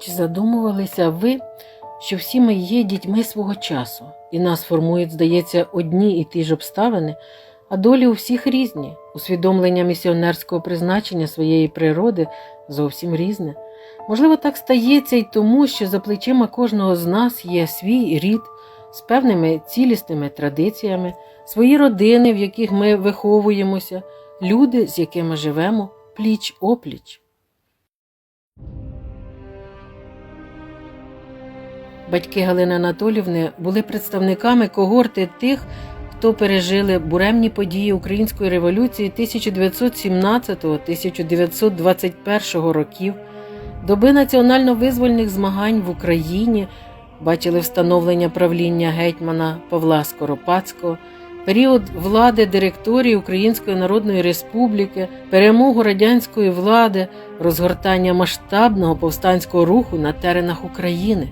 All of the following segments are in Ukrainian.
Чи задумувалися ви, що всі ми є дітьми свого часу, і нас формують, здається, одні і ті ж обставини, а долі у всіх різні, усвідомлення місіонерського призначення своєї природи зовсім різне. Можливо, так стається й тому, що за плечима кожного з нас є свій рід з певними цілісними традиціями, свої родини, в яких ми виховуємося, люди, з якими живемо пліч опліч. Батьки Галини Анатолівни були представниками когорти тих, хто пережили буремні події Української революції 1917-1921 років, доби національно-визвольних змагань в Україні, бачили встановлення правління гетьмана Павла Скоропадського, період влади директорії Української Народної Республіки, перемогу радянської влади, розгортання масштабного повстанського руху на теренах України.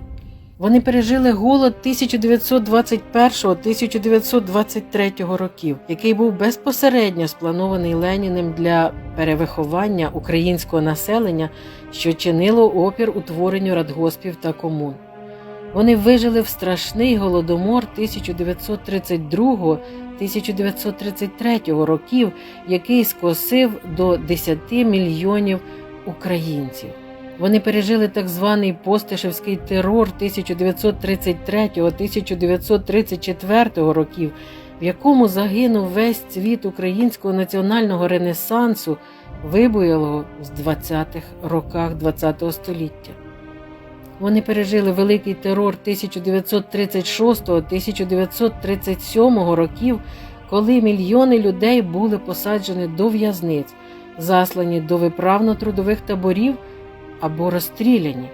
Вони пережили голод 1921-1923 років, який був безпосередньо спланований Леніним для перевиховання українського населення, що чинило опір утворенню радгоспів та комун. Вони вижили в страшний голодомор 1932-1933 років, який скосив до 10 мільйонів українців. Вони пережили так званий Постишевський терор 1933-1934 років, в якому загинув весь цвіт українського національного ренесансу, вибуялого з 20-х роках ХХ століття. Вони пережили великий терор 1936-1937 років, коли мільйони людей були посаджені до в'язниць, заслані до виправно-трудових таборів або розстріляні.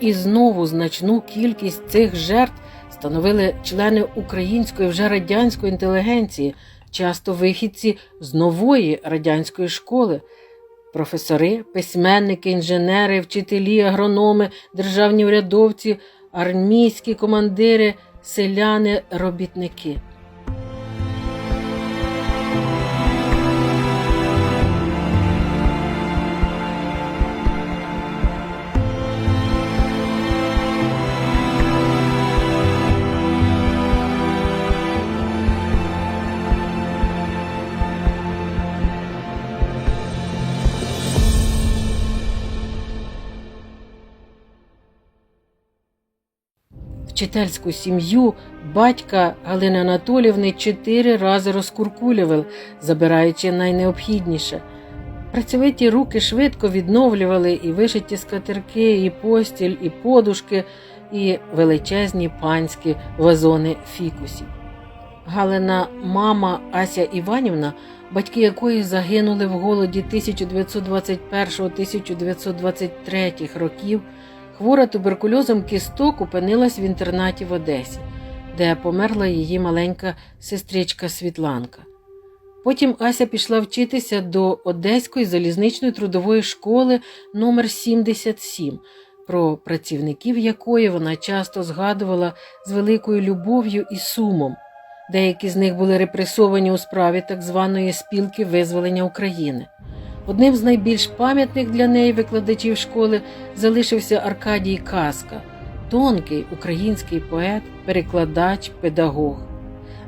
І знову значну кількість цих жертв становили члени української вже радянської інтелігенції, часто вихідці з нової радянської школи, професори, письменники, інженери, вчителі, агрономи, державні урядовці, армійські командири, селяни, робітники. Вчительську сім'ю батька Галини Анатолівни чотири рази розкуркулювали, забираючи найнеобхідніше. Працьовиті руки швидко відновлювали і вишиті скатерки, і постіль, і подушки, і величезні панські вазони фікусів. Галина мама Ася Іванівна, батьки якої загинули в голоді 1921-1923 років, хвора туберкульозом кісток опинилась в інтернаті в Одесі, де померла її маленька сестричка Світланка. Потім Ася пішла вчитися до Одеської залізничної трудової школи номер 77 про працівників якої вона часто згадувала з великою любов'ю і сумом. Деякі з них були репресовані у справі так званої спілки визволення України. Одним з найбільш пам'ятних для неї викладачів школи залишився Аркадій Каска, тонкий український поет, перекладач, педагог.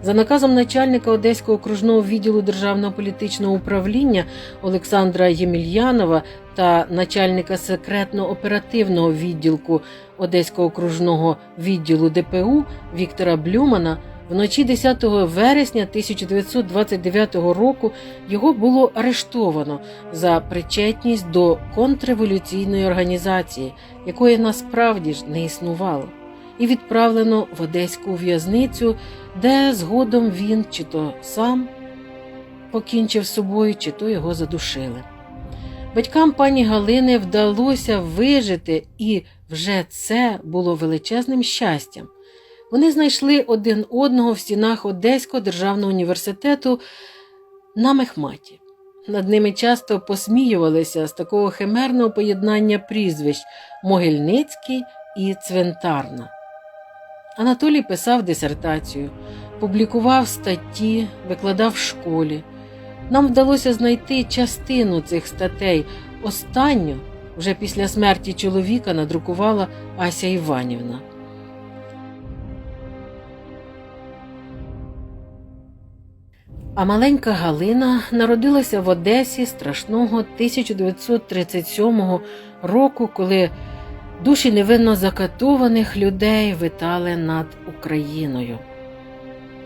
За наказом начальника Одеського окружного відділу Державного політичного управління Олександра Ємельянова та начальника секретно-оперативного відділку Одеського окружного відділу ДПУ Віктора Блюмана вночі 10 вересня 1929 року його було арештовано за причетність до контрреволюційної організації, якої насправді ж не існувало, і відправлено в одеську в'язницю, де згодом він чи то сам покінчив собою, чи то його задушили. Батькам пані Галини вдалося вижити, і вже це було величезним щастям. Вони знайшли один одного в стінах Одеського державного університету на Мехматі. Над ними часто посміювалися з такого химерного поєднання прізвищ Могильницький і Цвинтарна. Анатолій писав дисертацію, публікував статті, викладав в школі. Нам вдалося знайти частину цих статей, останню вже після смерті чоловіка надрукувала Ася Іванівна. А маленька Галина народилася в Одесі страшного 1937 року, коли душі невинно закатованих людей витали над Україною.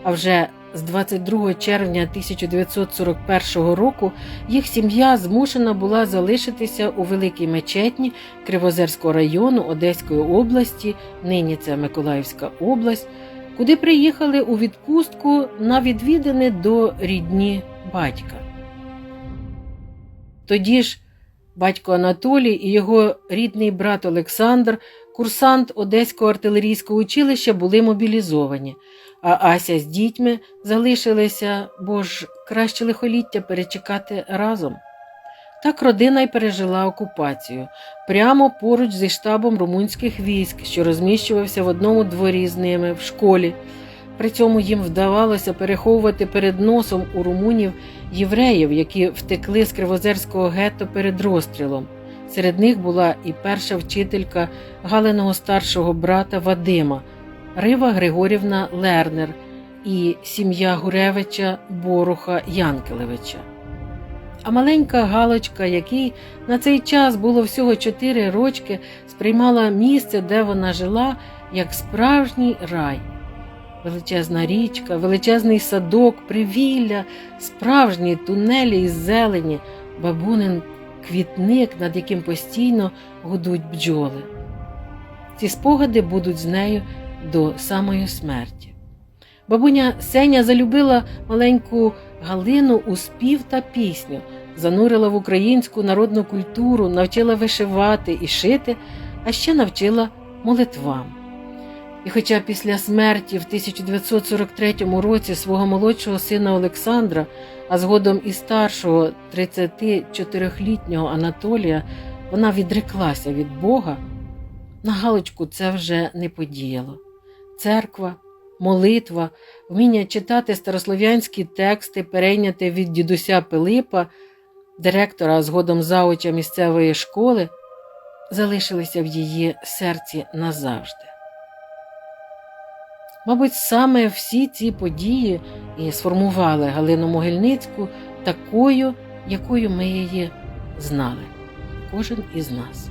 А вже з 22 червня 1941 року їх сім'я змушена була залишитися у Великій Мечетні Кривозерського району Одеської області, нині це Миколаївська область, куди приїхали у відпустку на відвідини до рідні батька. Тоді ж батько Анатолій і його рідний брат Олександр, курсант Одеського артилерійського училища, були мобілізовані, а Ася з дітьми залишилися, бо ж краще лихоліття перечекати разом. Так родина й пережила окупацію прямо поруч зі штабом румунських військ, що розміщувався в одному дворі з ними в школі. При цьому їм вдавалося переховувати перед носом у румунів євреїв, які втекли з Кривозерського гетто перед розстрілом. Серед них була і перша вчителька Галиного старшого брата Вадима, Рива Григорівна Лернер і сім'я Гуревича Боруха Янкелевича. А маленька Галочка, якій на цей час було всього чотири рочки, сприймала місце, де вона жила, як справжній рай. Величезна річка, величезний садок, привілля, справжні тунелі із зелені, бабунин квітник, над яким постійно гудуть бджоли. Ці спогади будуть з нею до самої смерті. Бабуня Сеня залюбила маленьку Галину у спів та пісню, занурила в українську народну культуру, навчила вишивати і шити, а ще навчила молитвам. І хоча після смерті в 1943 році свого молодшого сина Олександра, а згодом і старшого 34-літнього Анатолія, вона відреклася від Бога, на Галочку це вже не подіяло. Церква, молитва, вміння читати старослов'янські тексти, перейняти від дідуся Пилипа, директора, а згодом зауча місцевої школи, залишилися в її серці назавжди. Мабуть, саме всі ці події і сформували Галину Могильницьку такою, якою ми її знали, кожен із нас.